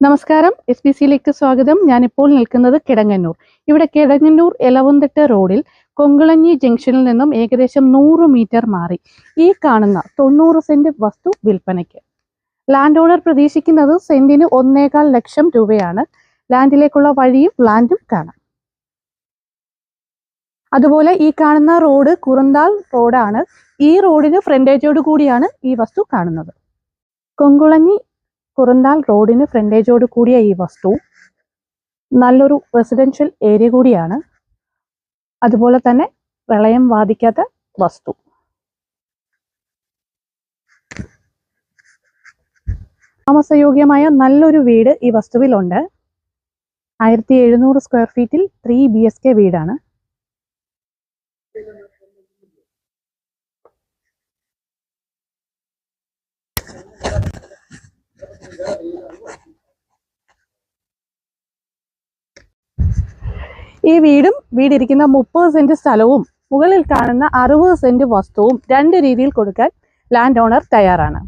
നമസ്കാരം. S P സിയിലേക്ക് സ്വാഗതം. ഞാനിപ്പോൾ നിൽക്കുന്നത് കിടങ്ങന്നൂർ. ഇവിടെ കിടങ്ങന്നൂർ എലവന്തിട്ട് റോഡിൽ കൊങ്കുളഞ്ഞി ജംഗ്ഷനിൽ നിന്നും ഏകദേശം നൂറ് മീറ്റർ മാറി ഈ കാണുന്ന തൊണ്ണൂറ് സെന്റ് വസ്തു വിൽപ്പനയ്ക്ക്. ലാൻഡ് ഓണർ പ്രതീക്ഷിക്കുന്നത് സെന്റിന് ഒന്നേകാൽ ലക്ഷം രൂപയാണ്. ലാൻഡിലേക്കുള്ള വഴിയും ലാൻഡും കാണാം. അതുപോലെ ഈ കാണുന്ന റോഡ് കുറുന്താൽ റോഡാണ്. ഈ റോഡിന് ഫ്രണ്ടേജോട് കൂടിയാണ് ഈ വസ്തു കാണുന്നത്. കൊങ്കുളഞ്ഞി കുറുന്താൽ റോഡിന് ഫ്രണ്ടേജോട് കൂടിയ ഈ വസ്തു നല്ലൊരു റെസിഡൻഷ്യൽ ഏരിയ കൂടിയാണ്. അതുപോലെ തന്നെ പ്രളയം ബാധിക്കാത്ത വസ്തു. താമസയോഗ്യമായ നല്ലൊരു വീട് ഈ വസ്തുവിലുണ്ട്. ആയിരത്തി എഴുന്നൂറ് സ്ക്വയർ ഫീറ്റിൽ ത്രീ ബി എസ് കെ വീടാണ്. ഈ വീടും വീടിരിക്കുന്ന മുപ്പത് സെന്റ് സ്ഥലവും മുകളിൽ കാണുന്ന അറുപത് സെന്റ് വസ്തുവും രണ്ട് രീതിയിൽ കൊടുക്കാൻ ലാൻഡ് ഓണർ തയ്യാറാണ്.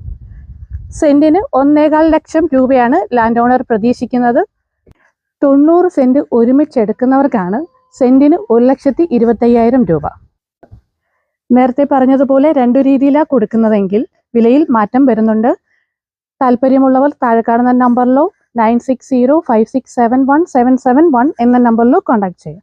സെന്റിന് ഒന്നേകാൽ ലക്ഷം രൂപയാണ് ലാൻഡ് ഓണർ പ്രതീക്ഷിക്കുന്നത്. തൊണ്ണൂറ് സെന്റ് ഒരുമിച്ചെടുക്കുന്നവർക്കാണ് സെന്റിന് ഒരു ലക്ഷത്തി ഇരുപത്തയ്യായിരം രൂപ. നേരത്തെ പറഞ്ഞതുപോലെ രണ്ടു രീതിയിലാണ് കൊടുക്കുന്നതെങ്കിൽ വിലയിൽ മാറ്റം വരുന്നുണ്ട്. താല്പര്യമുള്ളവർ താഴെ കാണുന്ന നമ്പറിലോ nine six zero five six seven one seven seven one എന്ന നമ്പറിലോ കോൺടാക്ട് ചെയ്യാം